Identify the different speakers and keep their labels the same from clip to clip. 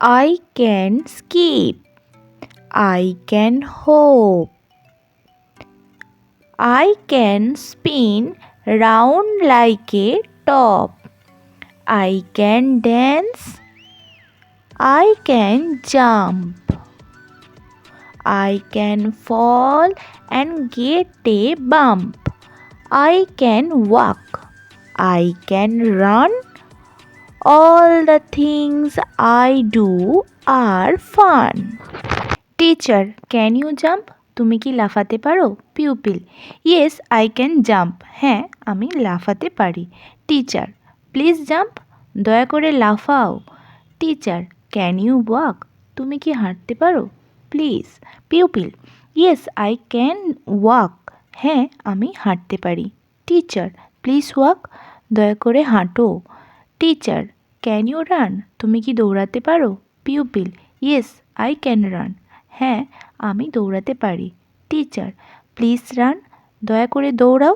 Speaker 1: I can skip. I can hope. I can spin round like a top. I can dance. I can jump. I can fall and get a bump. I can walk. I can run. All the things I do are fun. Teacher can you jump তুমি কি লাফাতে পারো? Pupil yes I can jump হ্যাঁ আমি লাফাতে পারি। Teacher please jump দয়া করে লাফাও। টিচার ক্যান ইউ ওয়াক তুমি কি হাঁটতে পারো? Please pupil yes I can walk হ্যাঁ আমি হাঁটতে পারি। টিচার প্লিজ ওয়াক দয়া করে হাঁটো। টিচার ক্যান ইউ রান তুমি কি দৌড়াতে পারো? Pupil yes I can run হ্যাঁ আমি দৌড়াতে পারি। টিচার প্লিজ রান দয়া করে দৌড়াও।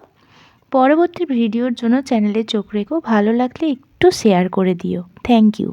Speaker 1: পরবর্তী ভিডিওর জন্য চ্যানেলে চোখ রেখো। ভালো লাগলে একটু শেয়ার করে দিও। Thank you